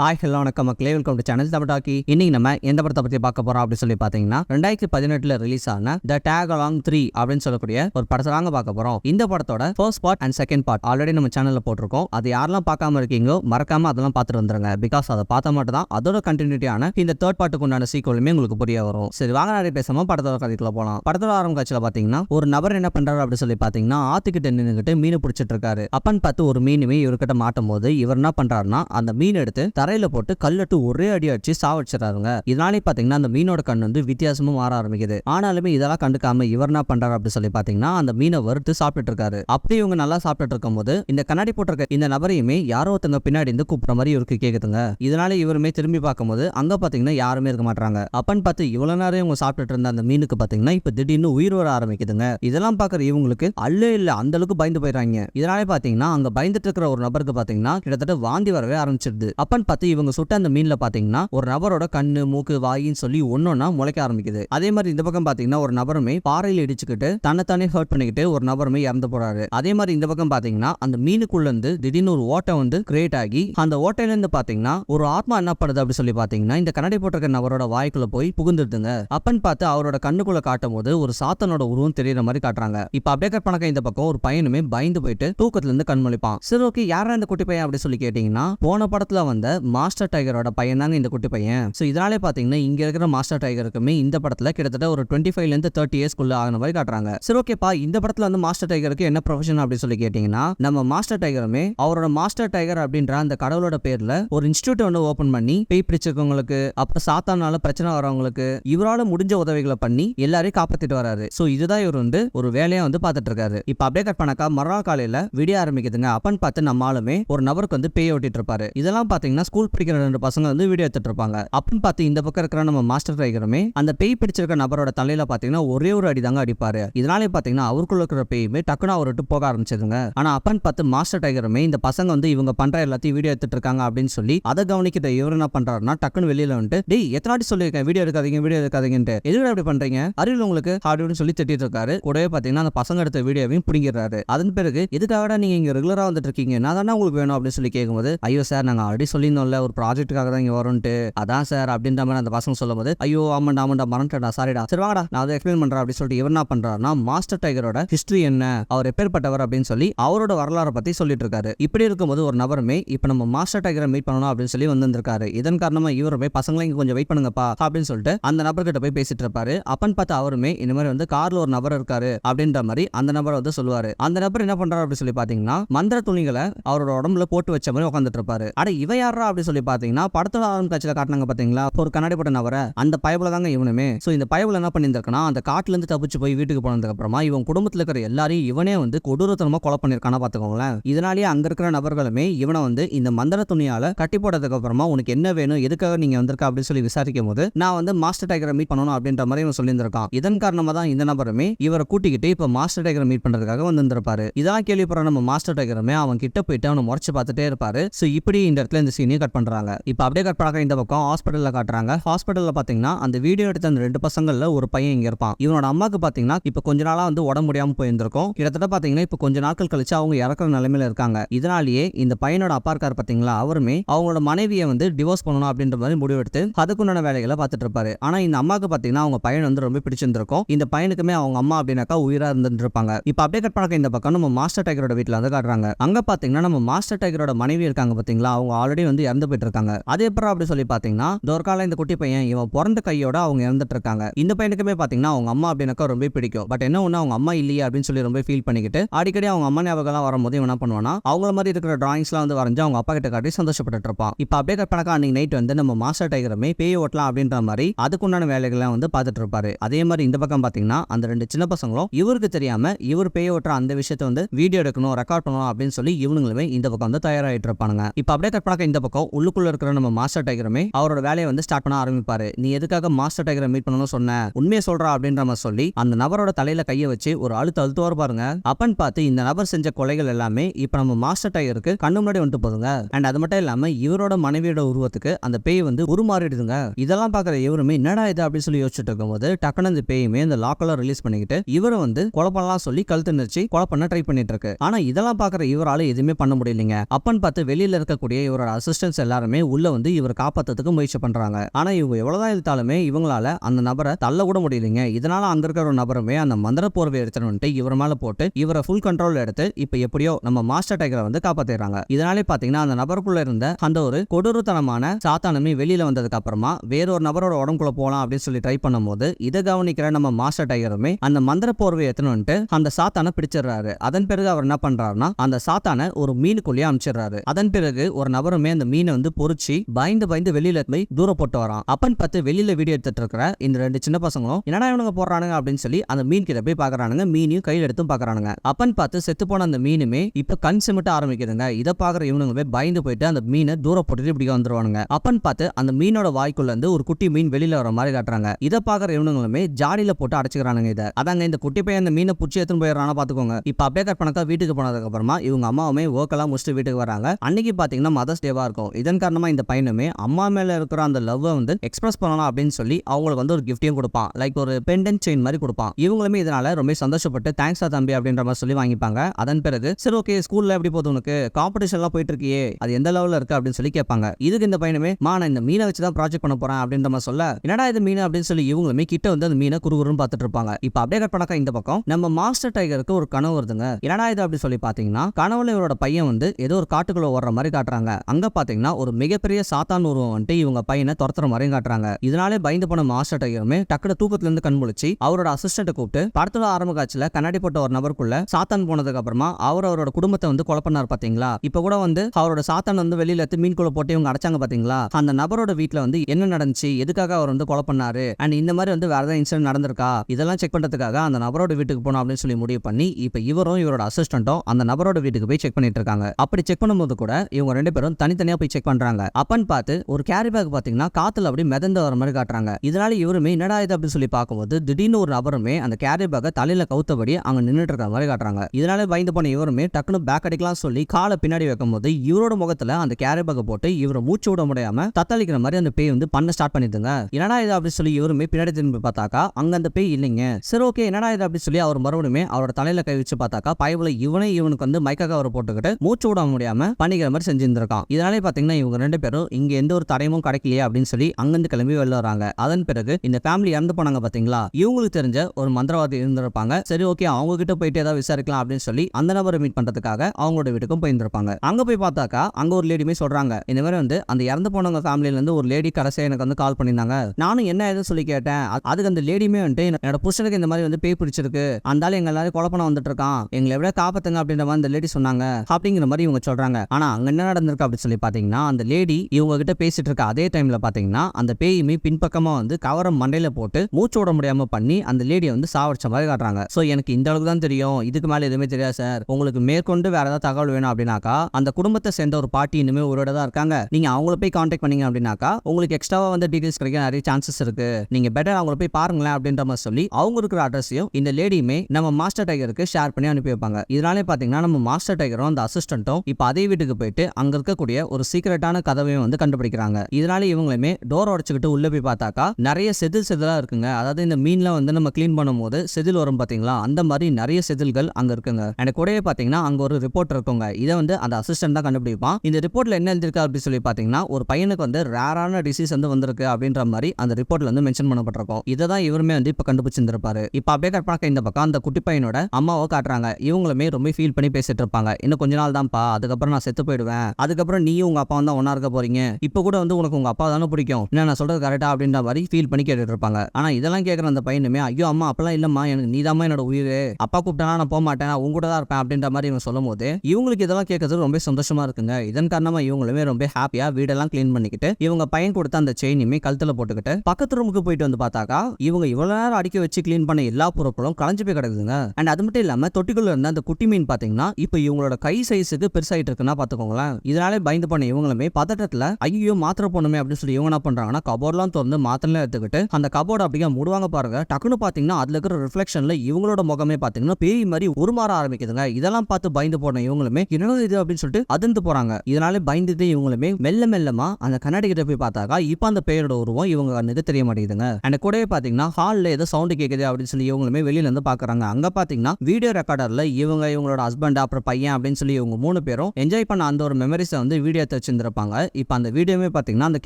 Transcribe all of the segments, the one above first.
Hi hello வணக்கம் மக்களே. Welcome to channel Tamil Talkie இன்னைக்கு நம்ம எந்த படத்தை பத்தி பார்க்க போறோம் அப்படின்னு சொல்லி பாத்தீங்கன்னா ரெண்டாயிரத்தி பதினெட்டுல ரிலீஸ் ஆன த டேக் அலாங் த்ரீ அப்படின்னு சொல்லக்கூடிய ஒரு படத்தை தாங்க பார்க்க போறோம். இந்த படத்தோட first part and second part already நம்ம சேனல்ல போட்டிருக்கோம். அது யாரெல்லாம் பார்க்காம இருக்கீங்களோ மறக்காம அதெல்லாம் பார்த்துட்டு வந்துருங்க. பிகாஸ் அதை பார்த்தா மட்டும் தான் அதோட கண்டினியூட்டியான இந்த தேர்ட் பார்ட்டுக்கு உண்டான சீக்வலுமே உங்களுக்கு புரிய வரும். சரி வாங்க நிறைய பேசாம படத்தோட கதைக்குள்ள போலாம். படத்தோட ஆரம்ப காட்சியில பாத்தீங்கன்னா ஒரு நபர் என்ன பண்றாரு அப்படின்னு சொல்லி பாத்தீங்கன்னா ஆத்துக்கிட்ட நின்றுகிட்டு மீன் பிடிச்சிட்டு இருக்காரு. அப்பன்னு பார்த்து ஒரு மீனுமே இவர்கிட்ட மாட்டும் போது இவர் என்ன பண்றாருன்னா அந்த மீன் எடுத்து தரையில போட்டு கல்லட்டு ஒரே அடி அடிச்சு சாவடிச்சிடறாருங்க. இதனாலே பாத்தீங்கன்னா அந்த மீனோட கண் வந்து வித்தியாசமும் மாற ஆரம்பிக்குது. ஆனாலுமே இதெல்லாம் கண்டுக்காம இவர் என்ன பண்றாரு அப்படின்னு சொல்லி பாத்தீங்கன்னா அந்த மீனை வறுத்து சாப்பிட்டுட்டு இருக்காரு அப்படி இவங்க நல்லா சாப்பிட்டுட்டு இருக்கும்போது இந்த கண்ணாடி போட்டிருக்க இந்த நபரையுமே யாரோ ஒருத்தங்க பின்னாடி இருந்து கூப்பிட்ற மாதிரி இவருக்கு கேக்குதுங்க. இதனால இவருமே திரும்பி பார்க்கும்போது அங்க பாத்தீங்கன்னா யாருமே இருக்க மாட்டாங்க அப்பன்னு பார்த்து இவ்வளவு நேரம் இவங்க சாப்பிட்டுட்டு இருந்த அந்த மீனுக்கு பாத்தீங்கன்னா இப்ப திடீர்னு உயிர் வர ஆரம்பிக்குதுங்க. இதெல்லாம் பாக்குற இவங்களுக்கு அல்ல இல்ல அந்த அளவுக்கு பயந்து போயிடுறாங்க. இதனாலே பாத்தீங்கன்னா அங்க பயந்துட்டு இருக்கிற ஒரு நபருக்கு பாத்தீங்கன்னா கிட்டத்தட்ட வாந்தி வரவே ஆரம்பிச்சிருது. அப்பன்னு பார்த்து இவங்க சுட்ட அந்த மீன்ல பாத்தீங்கன்னா ஒரு நபரோட கண்ணு மூக்கு வாயின்னு சொல்லி ஒன்னொன்னா முளைக்க ஆரம்பிக்குது. அதே மாதிரி இந்த பக்கம் பாத்தீங்கன்னா ஒரு நபருமே பாறையில் இடிச்சுக்கிட்டு தன்னைத்தானே ஹர்ட் பண்ணிக்கிட்டு ஒரு நபருமே இறந்து போறாரு. அதே மாதிரி இந்த பக்கம் பாத்தீங்கன்னா அந்த மீனுக்குள்ள இருந்து திடீர்னு ஒரு ஓட்டை வந்து கிரியேட் ஆகி அந்த ஓட்டையில இருந்து பாத்தீங்கன்னா ஒரு ஆத்மா என்ன பண்ணுது அப்படி சொல்லி பாத்தீங்கன்னா இந்த கண்ணாடி போட்டிருக்க நபரோட வாய்க்குள்ள போய் புகுந்துருதுங்க. அப்பன்னு பார்த்து அவரோட கண்ணுக்குள்ள காட்டும் போது ஒரு சாத்தனோட உருவம் தெரியற மாதிரி காட்டுறாங்க. இப்ப அப்படியே கட் பண்ணக்க இந்த பக்கம் ஒரு பையனுமே பயந்து போயிட்டு தூக்கத்துல இருந்து கண் முழிப்பான் சரி ஓகே யாரா இந்த குட்டி பையன் அப்படி சொல்லி கேட்டீங்கன்னா போன படத்துல வந்த மாஸ்டர் டைகரோட பையன் தாங்க இந்த குட்டி பையன். சோ இதனாலே பாத்தீங்கன்னா இங்க இருக்கிற மாஸ்டர் டைகருக்குமே இந்த படத்துல கிட்டத்தட்ட ஒரு டுவெண்ட்டி ஃபைவ்லேருந்து தேர்ட்டி இயர்ஸ்க்குள்ள ஆகின மாதிரி காட்டுறாங்க. சரி ஓகேப்பா இந்த படத்துல வந்து மாஸ்டர் டைகருக்கு என்ன ப்ரொஃபஷன் அப்படின்னு சொல்லி கேட்டிங்கன்னா நம்ம மாஸ்டர் டைகருமே அவரோட மாஸ்டர் டைகர் அப்படின்ற அந்த கடவுளோட பேர்ல ஒரு இன்ஸ்டியூட் ஒன்று ஓப்பன் பண்ணி பேய் பிடிச்சிருக்கவங்களுக்கு அப்புறம் சாத்தானால பிரச்சனை வரவங்களுக்கு இவரால முடிஞ்ச உதவிகளை பண்ணி எல்லாரையும் காப்பாத்திட்டு வராரு ஸோ இதுதான் இவர் வந்து ஒரு வேலையா வந்து பார்த்துட்டு இருக்காரு. இப்ப அப்படியே கட் பண்ணாக்கா மறுநாள் காலையில விடிய ஆரம்பிக்குதுங்க. அப்பன்னு பார்த்து நம்ம ஆளுமே ஒரு நபருக்கு வந்து பேய் ஓட்டிட்டு இருப்பாரு. இதெல்லாம் பாத்தீங்கன்னா ஸ்கூல் படிக்கிற ரெண்டு பசங்க வந்து வீடியோ எடுத்துட்டு இருப்பாங்க அப்பன்னு பார்த்து இந்த பக்கம் இருக்கிற நம்ம மாஸ்டர் டைகருமே அந்த பேய் பிடிச்சிருக்க நபரோட தலையில பாத்தீங்கன்னா ஒரே ஒரு அடி தாங்க அடிப்பாரு. இதனாலே பாத்தீங்கன்னா அவருக்குள்ள இருக்கிற பேயுமே டக்குனு அவர் விட்டு போக ஆரம்பிச்சதுங்க ஆனா அப்பன்னு பார்த்து மாஸ்டர் டைகருமே இந்த பசங்க வந்து இவங்க பண்ற எல்லாத்தையும் வீடியோ எடுத்துட்டு இருக்காங்க அப்படின்னு சொல்லி அதை கவனிக்கிற இவர் என்ன பண்றாருன்னா டக்குன்னு வெளியில வந்துட்டு டேய் எத்தனாடி சொல்லியிருக்கேன்? வீடியோ எடுக்காதீங்க வீடியோ எடுக்காதீங்கன்ட்டு. எதுக்கு அப்படி பண்றீங்க? அறிவில் உங்களுக்கு ஹார்டுன்னு சொல்லி திட்டிட்டு இருக்காரு கூடவே பாத்தீங்கன்னா அந்த பசங்க எடுத்த வீடியோவையும் பிடிங்கிறாரு அதன் பிறகு எதுக்காக நீங்க இங்க ரெகுலரா வந்துட்டு இருக்கீங்க நான் தானே உங்களுக்கு வேணும் அப்படின்னு சொல்லி கேட்கும்போது ஐயோ சார் நாங்க ஆல்ரெடி சொல்லியிருந்தோம்ல ஒரு ப்ராஜெக்ட்டுக்காக தான் இங்க வரும்ட்டு அதான் சார் அப்படின்ற மாதிரி அந்த பசங்க சொல்லும்போது ஐயோ ஆமாண்டா ஆமாண்டா மறந்துட்டா சாரிடா சரி வாடா நான் அதை எக்ஸ்பிளைன் பண்றேன் அப்படின்னு சொல்லிட்டு இவர் என்ன பண்றாருன்னா மாஸ்டர் டைகரோட ஹிஸ்டரி என்ன? அவர் எப்பேற்பட்டவர் அப்படின்னு சொல்லி அவரோட வரலாறை பத்தி சொல்லிட்டு இருக்காரு. இப்படி இருக்கும்போது ஒரு நபருமே இப்ப நம்ம மாஸ்டர் டைகரை மீட் பண்ணணும் அப்படின்னு சொல்லி வந்திருக்காரு இதன் காரணமா இவருமே பசங்களை இங்க கொஞ்சம் வெயிட் பண்ணுங்கப்பா அப்படின்னு சொல்லிட்டு அந்த நபர்கிட்ட போய் பேசிட்டு இருப்பாரு. அப்பன்னு பார்த்து அவருமே இந்த மாதிரி வந்து கார்ல ஒரு நபர் இருக்காரு அப்படின்ற மாதிரி அந்த நபர் வந்து சொல்லுவாரு. அந்த நபர் என்ன பண்றாரு அப்படின்னு சொல்லி பாத்தீங்கன்னா மந்திர துணிகளை அவரோட உடம்புல போட்டு வச்ச மாதிரி உட்காந்துட்டு இருப்பாரு. அட இவ யாரா அப்படி சொல்லி பாத்தீங்கன்னா படத்தோட ஆரம்ப காட்சியில காட்டினாங்க பாத்தீங்களா ஒரு கண்ணாடி போட்ட நபரை அந்த பயபுல தாங்க இவனுமே. சோ இந்த பயபுல என்ன பண்ணியிருந்திருக்கனா அந்த காட்டுல இருந்து தப்பிச்சு போய் வீட்டுக்கு போனதுக்கு அப்புறமா இவன் குடும்பத்துல இருக்கிற எல்லாரையும் இவனே வந்து கொடூரத்தனமா கொலை பண்ணிருக்கானா பாத்துக்கோங்களேன் இதனாலேயே அங்க இருக்கிற நபர்களுமே இவனை வந்து இந்த மந்திர துணியால கட்டி போட்டதுக்கு அப்புறமா உனக்கு என்ன வேணும்? எதுக்காக நீங்க வந்திருக்க? அப்படின்னு சொல்லி விசாரிக்கும் போது நான் வந்து மாஸ்டர் டைகரை மீட் பண்ணணும் அப்படின்ற மாதிரி இவன் சொல்லியிருந்திருக்கான். இதன் காரணமா தான் இந்த நபருமே இவரை கூட்டிக்கிட்டு இப்ப மாஸ்டர் டைகரை மீட் பண்றதுக்காக வந்திருப்பாரு இதெல்லாம் கேள்விப்படுற நம்ம மாஸ்டர் டைகருமே அவன் கிட்ட போயிட்டு அவனை முறைச்சு பார்த்துட்டே இருப்பாரு. சோ இப்படி இந்த இடத்துல இந்த சீனி கட் பண்றாங்க. இப்ப அப்படியே கட் பண்ணாக்க இந்த பக்கம் ஹாஸ்பிட்டலில் காட்டுறாங்க. ஹாஸ்பிட்டலில் பாத்தீங்கன்னா அந்த வீடியோ எடுத்த அந்த ரெண்டு பசங்களில் ஒரு பையன் இங்க இருப்பான். இவனோட அம்மாக்கு பார்த்தீங்கன்னா இப்போ கொஞ்ச நாளாக வந்து உடம்பு முடியாமல் போயிருந்திருக்கும். கிட்டத்தட்ட பாத்தீங்கன்னா இப்போ கொஞ்ச நாட்கள் கழிச்சு அவங்க இறக்குற நிலைமையில இருக்காங்க. இதனாலேயே இந்த பையனோட அப்பா இருக்கார் பார்த்தீங்களா அவருமே அவங்களோட மனைவியை வந்து டிவோர்ஸ் பண்ணணும் அப்படின்ற மாதிரி முடிவெடுத்து அதுக்குண்டான வேலைகளை பார்த்துட்டு இருப்பாரு. ஆனால் இந்த அம்மாவுக்கு பார்த்தீங்கன்னா அவங்க பையன் வந்து ரொம்ப பிடிச்சிருந்திருக்கும். இந்த பையனுக்குமே அவங்க அம்மா அப்படின்னாக்கா உயிரா இருந்துட்டு இருப்பாங்க. இப்ப அப்படியே கட் பண்ணாக்க இந்த பக்கம் நம்ம மாஸ்டர் டைகரோட வீட்டில் வந்து காட்டுறாங்க. அங்க பாத்தீங்கன்னா நம்ம மாஸ்டர் டைகரோட மனைவி இருக்காங்க பாத்தீங்களா அவங்க ஆல்ரெடி வந்து இறந்து போயிட்டு இருக்காங்க அதே அப்புறம் அப்படி சொல்லி பாத்தீங்கன்னா தோர்கால இந்த குட்டி பையன் இவன் பிறந்த கையோட அவங்க இறந்துட்டு இருக்காங்க இந்த பையனுக்குமே பாத்தீங்கன்னா அவங்க அம்மா அப்படின்னாக்கா ரொம்ப பிடிக்கும். பட் என்ன ஒண்ணு அவங்க அம்மா இல்லையே அப்படின்னு சொல்லி ரொம்ப ஃபீல் பண்ணிக்கிட்டு அடிக்கடி அவங்க அம்மா ஞாபகம்லாம் வரும்போது இவன் என்ன பண்ணுவானா அவங்கள மாதிரி இருக்கிற டிராயிங்ஸ்லாம் வந்து வரைஞ்சு அவங்க அப்பா கிட்ட காட்டி சந்தோஷப்பட்டு இருப்பான். இப்போ அப்படியே கற்பனக்கா அன்னைக்கு நைட் வந்து நம்ம மாஸ்டர் டைகரமே பேய் ஓட்டலாம் அப்படின்ற மாதிரி அதுக்குண்டான வேலைகள்லாம் வந்து பார்த்துட்டு இருப்பாரு. அதே மாதிரி இந்த பக்கம் பாத்தீங்கன்னா அந்த ரெண்டு சின்ன பசங்களும் இவருக்கு தெரியாம இவர் பேய் ஓட்டுற அந்த விஷயத்தை வந்து வீடியோ எடுக்கணும் ரெக்கார்ட் பண்ணணும் அப்படின்னு சொல்லி இவனுங்களுமே இந்த பக்கம் வந்து தயாராகிட்டு இருப்பானுங்க. இப்போ அப்படியே கற்பனக்கா இந்த பக்கம் உள்ளுக்குள்ள இருக்கிற நம்ம மாஸ்டர் டைகருமே அவரோட வேலையை வந்து ஸ்டார்ட் பண்ண ஆரம்பிப்பாரு. நீ எதுக்காக மாஸ்டர் டைகரை மீட் பண்ணணும்னு சொன்ன? உண்மையை சொல்றா அப்படின்ற மாதிரி சொல்லி அந்த நபரோட தலையில கையை வச்சு ஒரு அழுத்த அழுத்துவார் பாருங்க அப்பன் பார்த்து இந்த நபர் செஞ்ச கொலைகள் எல்லாமே இப்ப நம்ம மாஸ்டர் டைகருக்கு கண்ணு முன்னாடி வந்துட்டு போதுங்க அண்ட் அது மட்டும் இல்லாம இவரோட மனைவியோட உருவத்துக்கு அந்த பேய் வந்து உருமாறிடுதுங்க. இதெல்லாம் பாக்குற இவருமே என்னடா இது அப்படின்னு சொல்லி யோசிச்சுட்டு இருக்கும்போது டக்குனு அந்த பேயுமே அந்த லாக்கெல்லாம் ரிலீஸ் பண்ணிக்கிட்டு இவரை வந்து கொலை பண்ணலாம் சொல்லி கழுத்து நிறுத்தி கொலை பண்ண ட்ரை பண்ணிட்டு இருக்கு. ஆனா இதெல்லாம் பாக்குற இவரால எதுவுமே பண்ண முடியலைங்க. அப்பன் பார்த்து வெளியில இருக்கக்கூடிய இவரோட அசிஸ்டன்ட் அசிஸ்டன்ஸ் எல்லாருமே உள்ள வந்து இவரை காப்பாத்துறதுக்கு முயற்சி பண்றாங்க. ஆனா இவங்க எவ்வளவுதான் இழுத்தாலுமே இவங்களால அந்த நபரை தள்ள கூட முடியலைங்க. இதனால அங்க இருக்கிற ஒரு நபருமே அந்த மந்திர போர்வை எடுத்துட்டு வந்துட்டு இவர் மேல போட்டு இவரை ஃபுல் கண்ட்ரோல் எடுத்து இப்ப எப்படியோ நம்ம மாஸ்டர் டைகரை வந்து காப்பாத்திடுறாங்க. இதனாலே பாத்தீங்கன்னா அந்த நபருக்குள்ள இருந்த அந்த ஒரு கொடூரத்தனமான சாத்தானமே வெளியில வந்ததுக்கு அப்புறமா வேறொரு நபரோட உடம்புக்குள்ள போலாம் அப்படின்னு சொல்லி ட்ரை பண்ணும்போது இதை கவனிக்கிற நம்ம மாஸ்டர் டைகருமே அந்த மந்திர போர்வை எடுத்துன்னு வந்துட்டு அந்த சாத்தானை பிடிச்சிடுறாரு. அதன் பிறகு அவர் என்ன பண்றாருன்னா அந்த சாத்தானை ஒரு மீனுக்குள்ளேயே அனுப்பிச்சிடுறாரு. அதன் பிறகு ஒரு நபருமே அந்த மீனை வந்து பொறிச்சு பயந்து பயந்து வெளியில போய் தூரம் போட்டு வரான். அப்பன் பார்த்து வெளியில வீடியோ எடுத்துட்டு இருக்கிற இந்த ரெண்டு சின்ன பசங்களும் என்னடா இவனுங்க போடுறானுங்க? அப்படின்னு சொல்லி அந்த மீன் கிட்ட போய் பாக்குறானுங்க. மீனையும் கையில் எடுத்தும் பாக்குறானுங்க. அப்பன் பார்த்து செத்து போன அந்த மீனுமே இப்ப கண் சிமிட்ட ஆரம்பிக்குதுங்க. இதை பாக்குற இவனுங்க பயந்து போயிட்டு அந்த மீனை தூரம் போட்டுட்டு இப்படி வந்துருவானுங்க. அப்பன் பார்த்து அந்த மீனோட வாய்க்குள்ள இருந்து ஒரு குட்டி மீன் வெளியில வர மாதிரி காட்டுறாங்க. இதை பாக்குற இவனுங்களுமே ஜாடியில போட்டு அடைச்சுக்கிறானுங்க இதை. அதாங்க இந்த குட்டி பையன் அந்த மீனை புடிச்சு எடுத்துன்னு போயிடறானா பாத்துக்கோங்க. இப்ப அப்படியே கற்பனக்கா வீட்டுக்கு போனதுக்கு அப்புறமா இவங்க அம்மாவுமே ஓக்கெல்லாம் முடிச்சுட்டு வீட்டுக்கு வராங்க. அன்னைக்கு பாத்தீங்கன்னா மதர்ஸ் டேவா இருக்கும். இதன் காரணமா இந்த பையனுமே அம்மா மேல இருக்கிற அந்த லவ்வை வந்து எக்ஸ்பிரஸ் பண்ணலாம் அப்படின்னு சொல்லி அவங்களுக்கு வந்து ஒரு கிஃப்டையும் கொடுப்பான். லைக் ஒரு பெண்டன் செயின் மாதிரி கொடுப்பான். இவங்களுமே இதனால ரொம்ப சந்தோஷப்பட்டு தேங்க்ஸ் தம்பி அப்படின்ற மாதிரி சொல்லி வாங்கிப்பாங்க. அதன் பிறகு சரி ஓகே ஸ்கூல்ல எப்படி போகுது உனக்கு? காம்படிஷன்லாம் போயிட்டு இருக்கியே. அது எந்த லெவலில் இருக்கு? அப்படின்னு சொல்லி கேட்பாங்க. இதுக்கு இந்த பையனுமே மா நான் இந்த மீனை வச்சு தான் ப்ராஜெக்ட் பண்ண போறேன் அப்படின்ற மாதிரி சொல்ல என்னடா இது மீன்? அப்படின்னு சொல்லி இவங்களுமே கிட்ட வந்து அந்த மீனை குறுகுறுன்னு பார்த்துட்டு இருப்பாங்க. இப்போ அப்படியே கட் பண்ணாக்கா இந்த பக்கம் நம்ம மாஸ்டர் டைகருக்கு ஒரு கனவு வருதுங்க. என்னடா இது? அப்படின்னு சொல்லி பாத்தீங்கன்னா கனவுல இவரோட பையன் வந்து ஏதோ ஒரு காட்டுக்குள்ள ஓடுற மாதிரி காட்டுறாங்க. அங்க பாத்தீங்கன்னா ஒரு மிகப்பெரிய சாத்தான் உருவம் வந்துட்டு இவங்க பையனை துரத்துற மாதிரியும் காட்டுறாங்க. இதனாலே பயந்து போன மாஸ்டர் டையருமே டக்குனு தூக்கத்திலிருந்து கண் முழிச்சு அவரோட அசிஸ்டன்ட்டை கூப்பிட்டு படத்தோட ஆரம்ப காட்சியில் கண்ணாடி போட்ட ஒரு நபருக்குள்ள சாத்தான் போனதுக்கு அப்புறமா அவர் அவரோட குடும்பத்தை வந்து கொலை பண்ணார் பாத்தீங்களா இப்ப கூட வந்து அவரோட சாத்தான் வந்து வெளியில எடுத்து மீன்குள்ள போட்டு இவங்க அடைச்சாங்க பாத்தீங்களா அந்த நபரோட வீட்ல வந்து என்ன நடந்துச்சு? எதுக்காக அவர் வந்து கொலை பண்ணாரு? அண்ட் இந்த மாதிரி வந்து வேற ஏதாவது இன்சிடென்ட் நடந்திருக்கா? இதெல்லாம் செக் பண்றதுக்காக அந்த நபரோட வீட்டுக்கு போனோம் அப்படின்னு சொல்லி முடிவு பண்ணி இப்ப இவரும் இவரோட அசிஸ்டன்ட்டும் அந்த நபரோட வீட்டுக்கு போய் செக் பண்ணிட்டு இருக்காங்க. அப்படி செக் பண்ணும்போது கூட இவங்க ரெண்டு பேரும் தனித்தனியா போய் செக் பண்றாங்க. அப்பன்னு பார்த்து ஒரு கேரி பேக் பாத்தீங்கன்னா காத்துல அப்படி மிதந்து வர மாதிரி காட்டுறாங்க. இதனால இவருமே என்னடா இது அப்படின்னு சொல்லி பார்க்கும்போது திடீர்னு ஒரு நபருமே அந்த கேரி பேக்கை தலையில கவுத்தபடி அங்க நின்றுட்டு இருக்க மாதிரி காட்டுறாங்க. இதனால பயந்து போன இவருமே டக்குனு பேக் அடிக்கலாம் சொல்லி காலை பின்னாடி வைக்கும்போது இவரோட முகத்துல அந்த கேரி பேக்கை போட்டு இவரை மூச்சு விட முடியாம தத்தளிக்கிற மாதிரி அந்த பேய் வந்து பண்ண ஸ்டார்ட் பண்ணிடுங்க என்னடா இது அப்படின்னு சொல்லி இவருமே பின்னாடி திரும்பி பார்த்தாக்கா அங்க அந்த பேய் இல்லைங்க. சரி ஓகே என்னடா இது? அப்படின்னு சொல்லி அவர் மறுபடியும் அவரோட தலையில கை வச்சு பார்த்தாக்கா பயவுல இவனே இவனுக்கு வந்து மைக்காக கவர் போட்டுக்கிட்டு மூச்சு விட முடியாம பண்ணிக்கிற மாதிரி செஞ்சிருந்திருக்கான். இதனாலே பாத்தீங்கன்னா இவங்க ரெண்டு பேரும் இங்க எந்த ஒரு தடையமும் கிடைக்கலையே அப்படின்னு சொல்லி அங்கிருந்து கிளம்பி வெளில வராங்க அதன் பிறகு இந்த ஃபேமிலி இறந்து போனாங்க பாத்தீங்களா? இவங்களுக்கு தெரிஞ்ச ஒரு மந்திரவாதி இருந்திருப்பாங்க. சரி ஓகே அவங்க கிட்ட போயிட்டு ஏதாவது விசாரிக்கலாம் அப்படின்னு சொல்லி அந்த நபரை மீட் பண்றதுக்காக அவங்களோட வீட்டுக்கும் போயிருந்திருப்பாங்க. அங்க போய் பார்த்தாக்கா அங்க ஒரு லேடியுமே சொல்றாங்க இந்த மாதிரி வந்து அந்த இறந்து போனவங்க ஃபேமிலில இருந்து ஒரு லேடி கடைசியா எனக்கு வந்து கால் பண்ணியிருந்தாங்க. நானும் என்ன ஏதுன்னு சொல்லி கேட்டேன். அதுக்கு அந்த லேடியுமே வந்துட்டு என்னோட புருஷனுக்கு இந்த மாதிரி வந்து பேய் பிடிச்சிருக்கு. அந்த எங்க எல்லாரும் கொலை பண்ண வந்துட்டு இருக்கான். எங்களை எவ்வளவு காப்பாத்துங்க அப்படின்ற மாதிரி அந்த லேடி சொன்னாங்க. அப்படிங்கிற மாதிரி இவங்க சொல்றாங்க. ஆனா அங்க என்ன நடந்திருக்கு அப்படின்னு சொல்லி பாத்தீங்கன்னா அந்த லேடி இவங்க கிட்ட பேசிட்டு இருக்க அதே டைம்ல பாத்தீங்கன்னா அந்த பேயுமே பின்பக்கமா வந்து கவரம் மண்டையில போட்டு மூச்சு விட முடியாம பண்ணி அந்த லேடியை வந்து சாவடிச்ச மாதிரி காட்டுறாங்க. ஸோ எனக்கு இந்த அளவுக்கு தான் தெரியும். இதுக்கு மேல எதுவுமே தெரியாது சார் உங்களுக்கு மேற்கொண்டு வேற ஏதாவது தகவல் வேணும் அப்படின்னாக்கா அந்த குடும்பத்தை சேர்ந்த ஒரு பாட்டி இனிமே ஒரு தான் இருக்காங்க. நீங்க அவங்கள போய் காண்டாக்ட் பண்ணீங்க அப்படின்னாக்கா உங்களுக்கு எக்ஸ்ட்ராவா வந்து டீடைல்ஸ் கிடைக்க நிறைய சான்சஸ் இருக்கு. நீங்க பெட்டர் அவங்கள போய் பாருங்களேன் அப்படின்ற மாதிரி சொல்லி அவங்க இருக்கிற அட்ரஸையும் இந்த லேடியுமே நம்ம மாஸ்டர் டைகருக்கு ஷேர் பண்ணி அனுப்பி வைப்பாங்க. இதனாலே பாத்தீங்கன்னா நம்ம மாஸ்டர் டைகரும் அந்த அசிஸ்டன்ட்டும் இப்போ அதே வீட்டுக்கு போயிட்டு அங்க இருக்கக்கூடிய ஒரு சீக்கிரட்டான கதவையும் வந்து கண்டுபிடிக்கிறாங்க. இதனால இவங்களுமே டோர் உடச்சுக்கிட்டு உள்ள போய் பார்த்தாக்கா நிறைய செதில் செதிலா இருக்குங்க. அதாவது இந்த மீன்லாம் வந்து நம்ம க்ளீன் பண்ணும்போது செதில் வரும் பாத்தீங்களா? அந்த மாதிரி நிறைய செதில்கள் அங்க இருக்குங்க. எனக்கு கூடவே பாத்தீங்கன்னா அங்க ஒரு ரிப்போர்ட் இருக்குங்க. இதை வந்து அந்த அசிஸ்டன்ட் தான் கண்டுபிடிப்பான். இந்த ரிப்போர்ட்ல என்ன எழுதிருக்கா அப்படின்னு சொல்லி பாத்தீங்கன்னா ஒரு பையனுக்கு வந்து ரேரான டிசீஸ் வந்து வந்திருக்கு அப்படின்ற மாதிரி அந்த ரிப்போர்ட்ல வந்து மென்ஷன் பண்ணப்பட்டிருக்கும். இதை தான் இவருமே வந்து இப்ப கண்டுபிடிச்சிருந்திருப்பாரு. இப்ப அப்படியே கட் இந்த பக்கம் அந்த குட்டி பையனோட அம்மாவை காட்டுறாங்க. இவங்களுமே ரொம்ப ஃபீல் பண்ணி பேசிட்டு இருப்பாங்க. இன்னும் கொஞ்ச நாள் தான்ப்பா. அதுக்கப்புறம் நான் செத்து போயிடுவேன். அதுக்கப்புறம் நீயும் உங்க அப்பா தான் ஒன்னா இருக்க போறீங்க. இப்ப கூட வந்து உனக்கு உங்க அப்பா தானே பிடிக்கும். என்ன நான் சொல்றது கரெக்டா அப்படின்ற மாதிரி ஃபீல் பண்ணி கேட்டுட்டு இருப்பாங்க. ஆனா இதெல்லாம் கேட்குற அந்த பையனுமே ஐயோ அம்மா அப்பெல்லாம் இல்லம்மா எனக்கு நீதாம்மா என்னோட உயிர். அப்பா கூப்பிட்டா நான் போக மாட்டேன். உங்க கூட தான் இருப்பேன் அப்படின்ற மாதிரி இவங்க சொல்லும் போது இவங்களுக்கு இதெல்லாம் கேட்கறது ரொம்ப சந்தோஷமா இருக்குங்க. இதன் காரணமா இவங்களுமே ரொம்ப ஹாப்பியா வீடெல்லாம் க்ளீன் பண்ணிக்கிட்டு இவங்க பையன் கொடுத்த அந்த செயினுமே கழுத்துல போட்டுக்கிட்டு பக்கத்து ரூமுக்கு போயிட்டு வந்து பார்த்தாக்கா இவங்க இவ்வளவு நேரம் அடிக்க வச்சு க்ளீன் பண்ண எல்லா பொருட்களும் களைஞ்சு போய் கிடக்குதுங்க. அண்ட் அது மட்டும் இல்லாம தொட்டிக்குள்ள இருந்த அந்த குட்டி மீன் பாத்தீங்கன்னா இப்போ இவங்களோட கை சைஸுக்கு பெருசாயிட்டு இருக்குன்னா பாத்துக்கோங்களேன் இதனாலே பயந்து பண்ண இவங்களுமே பதட்டத்துல ஐயோ மாத்திரை போடணுமே அப்படின்னு சொல்லி இவங்க என்ன பண்றாங்கன்னா கபோர்ட்லாம் திறந்து மாத்திரலாம் எடுத்துக்கிட்டு அந்த கபோர்டு அப்படியே முடுவாங்க பாருங்க. டக்குன்னு பாத்தீங்கன்னா அதுல இருக்கிற ரிஃப்ளெக்ஷன்ல இவங்களோட முகமே பாத்தீங்கன்னா பேய் மாதிரி உருமாற ஆரம்பிக்குதுங்க. இதெல்லாம் பார்த்து பயந்து போன இவங்களுமே என்ன இது? அப்படின்னு சொல்லிட்டு அதிர்ந்து போறாங்க. இதனாலே பயந்துட்டு இவங்களுமே மெல்ல மெல்லமா அந்த கண்ணாடி கிட்ட போய் பார்த்தாக்கா இப்போ அந்த பேயோட உருவம் இவங்க கண்ணுக்கு தெரிய மாட்டேங்குதுங்க. அண்ட் கூடவே பாத்தீங்கன்னா ஹால்ல ஏதோ சவுண்ட் கேக்குது அப்படின்னு சொல்லி இவங்களுமே வெளியில இருந்து பாக்குறாங்க. அங்க பாத்தீங்கன்னா வீடியோ ரெக்கார்டர்ல இவங்க இவங்களோட ஹஸ்பண்ட் அப்புறம் பையன் அப்படின்னு சொல்லி இவங்க மூணு பேரும் என்ஜாய் பண்ண அந்த ஒரு மெமரிஸை வந்து வீடியோ வச்சிருந்திருப்பாங்க. இப்போ அந்த வீடியோவே பார்த்தீங்கன்னா அந்த